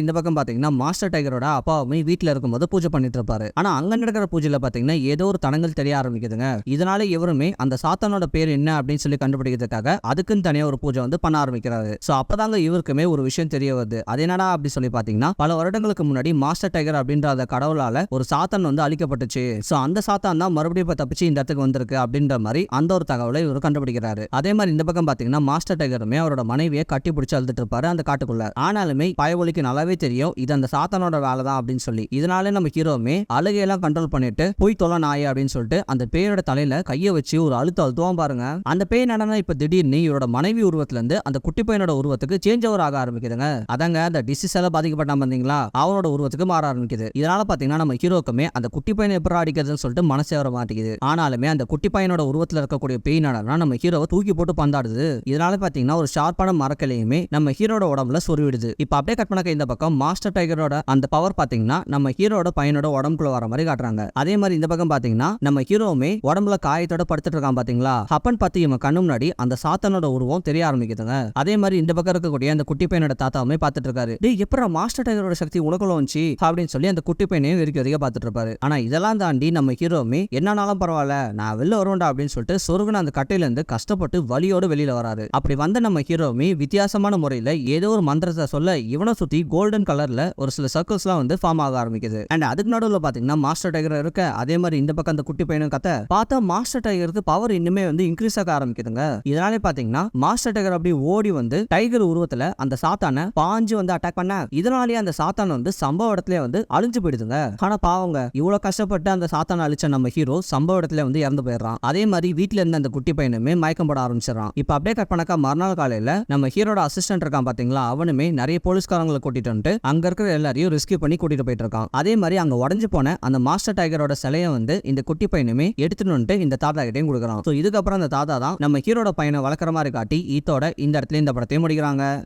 இந்த பக்கம் பாத்தீங்கன்னா மாஸ்டர் டைகரோட அப்பாவுமே வீட்டுல இருக்கும்போது பூஜை பண்ணிட்டு இருப்பாரு. ஆனா அங்க நடக்கிற பூஜையில பாத்தீங்கன்னா ஏதோ ஒரு தடங்கள் தெரிய ஆரம்பிக்குதுங்க. இதனால இவருமே அந்த சாத்தானோட பேர் என்ன அப்படின்னு சொல்லி கண்டுபிடிக்கிறதுக்காக அதுக்குன்னு தனியா ஒரு பூஜை வந்து பண்ண ஆரம்பிக்கிறாரு. சோ அப்பதாங்க இவருக்குமே ஒரு விஷயம் தெரிய வருது. அது என்னடா அப்படி சொல்லி பாத்தீங்கன்னா பல வருடங்களுக்கு முன்னாடி மாஸ்டர் டைகர் அப்படின்ற அந்த கடவுளால ஒரு சாத்தான் வந்து அழிக்கப்பட்டுச்சு. சோ அந்த சாத்தான் தான் மறுபடியும் தப்பிச்சு இந்த இடத்துக்கு வந்திருக்கு அப்படின்ற மாதிரி அந்த ஒரு தகவலை இவர் கண்டுபிடிக்கிறாரு. அதே மாதிரி இந்த பக்கம் பாத்தீங்கன்னா மாஸ்டர் டைகருமே அவரோட மனைவியை கட்டி பிடிச்சி அழுதுட்டு இருப்பாரு அந்த காட்டுக்குள்ள. ஆனாலுமே பயவொலிக்கு நல்லாவே தெரியும் இது அந்த சாத்தானோட வேலை தான் அப்படின்னு சொல்லி. இதனாலே நம்ம ஹீரோவுமே அழுகையெல்லாம் கண்ட்ரோல் பண்ணிட்டு போய் தொலை நாய் அப்படின்னு சொல்லிட்டு அந்த பேயோட தலையில கையை வச்சு ஒரு அழுத்த அழுத்துவான் பாருங்க. அந்த பேய் நடனா இப்ப திடீர்னு இவரோட மனைவி உருவத்துல இருந்து அந்த குட்டி பையனோட உருவத்துக்கு சேஞ்ச் ஓவர் ஆக ஆரம்பிக்குதுங்க. அதாங்க அந்த டிசீஸ் எல்லாம் பாதிக்கப்பட்டா பாத்தீங்களா? அவனோட உருவத்துக்கு மாற ஆரம்பிக்குது. இதனால பாத்தீங்கன்னா நம்ம ஹீரோக்குமே அந்த குட்டி பையனை எப்படி அடிக்கிறதுன்னு சொல்லிட்டு மனசே வர மாட்டேங்குது. ஆனாலுமே அந்த குட்டி பையனோட உருவத்துல இருக்கக்கூடிய பேய் நடனா நம்ம ஹீரோவை தூக்கி போட்டு பந்தாடுது. இதனால பாத்தீங்கன்னா ஒரு ஷார்ப்பான மரக்கலையுமே நம்ம ஹீரோட உடம்புல சொருவிடுது. இப்ப அப்படியே கட் பண்ணக்க இந்த பக்கம் மாஸ்டர் டைகரோட அந்த பவர் பாத்தீங்கன்னா நம்ம ஹீரோட பையனோட உடம்புக்குள்ள வர மாதிரி காட்டுறாங்க. அதே மாதிரி இந்த பக்கம் பாத்தீங்கன்னா நம்ம ஹீரோவுமே உடம்புல காயத்தோட படுத்துட்டு இருக்கான் பாத்தீங்களா? அப்பன் பார்த்து இவன் கண்ணு முன்னாடி அந்த சாத்தனோட உருவம் தெரிய ஆரம்பிக்குதுங்க. அதே மாதிரி இந்த பக்கம் இருக்கக்கூடிய அந்த குட்டி பையனோட தாத்தாவுமே பாத்துட்டு இருக்காரு. டே எப்படா மாஸ்டர் டைகரோட சக்தி உனக்குள்ள வந்துச்சு? அப்படின்னு சொல்லி அந்த குட்டி பையனையும் வெறிக்க வெறிக்க பாத்துட்டு இருப்பாரு. ஆனா இதெல்லாம் தாண்டி நம்ம ஹீரோவுமே என்னன்னாலும் பரவாயில்ல நான் வெளில வருவேன்டா அப்படின்னு சொல்லிட்டு சொருகன அந்த கட்டையில இருந்து கஷ்டப்பட்டு வலியோட வெளியில வராரு. அப்படி வந்த நம்ம ஹீரோவுமே வித்தியாசமான முறையில ஏதோ ஒரு மந்திரத்தை சொல்ல இவனை சுத்தி கோல்டன் கலர்ல ஒரு சில சர்க்கிள்ஸ்லாம் வந்து ஃபார்ம் ஆக ஆரம்பிக்குது. அண்ட் அதுக்கு நடுவில் பாத்தீங்கன்னா மாஸ்டர் டைகர் இருக்க அதே மாதிரி இந்த பக்கம் அந்த குட்டி பையனும் கத்த பார்த்தா மாஸ்டர் டைகருக்கு பவர் இன்னுமே வந்து இன்க்ரீஸ் ஆக ஆரம்பிக்குதுங்க. இதனாலே பாத்தீங்கன்னா மாஸ்டர் டைகர் அப்படி ஓடி வந்து டைகர் உருவத்துல அந்த சாத்தானை பாஞ்சு வந்து அட்டாக் பண்ண இதனாலேயே அந்த சாத்தான் வந்து சம்பவ இடத்துல வந்து அழிஞ்சு போயிடுதுங்க. ஆனா பாவங்க இவ்வளவு கஷ்டப்பட்டு அந்த சாத்தானை அழிச்ச நம்ம ஹீரோ சம்பவ இடத்துல வந்து இறந்து போயிடுறான். அதே மாதிரி வீட்ல இருந்த அந்த குட்டி பையனுமே மயக்கம் போட ஆரம்பிச்சிடறான். இப்போ அப்படியே கட் பண்ணாக்கா மறுநாள் காலையில நம்ம ஹீரோட அசிஸ்டன்ட் இருக்கான் பாத்தீங்களா? அவனுமே நிறைய போலீஸ்காரங்களை கூட்டிட்டு வந்துட்டு அங்க இருக்கிற எல்லாரையும் ரெஸ்கியூ பண்ணி கூட்டிட்டு போயிட்டு இருக்கான். அதே மாதிரி அங்க உடஞ்சு போன அந்த மாஸ்டர் டைகரோட சிலையை வந்து இந்த குட்டி பையனுமே எடுத்துட்டு வந்துட்டு இந்த தாத்தா கிட்டையும் கொடுக்குறான். ஸோ இதுக்கப்புறம் அந்த தாத்தா தான் நம்ம ஹீரோட பையனை வளர்க்குற மாதிரி காட்டி ஈத்தோட இந்த இடத்துல இந்த படத்தையும் முடிக்கிறாங்க.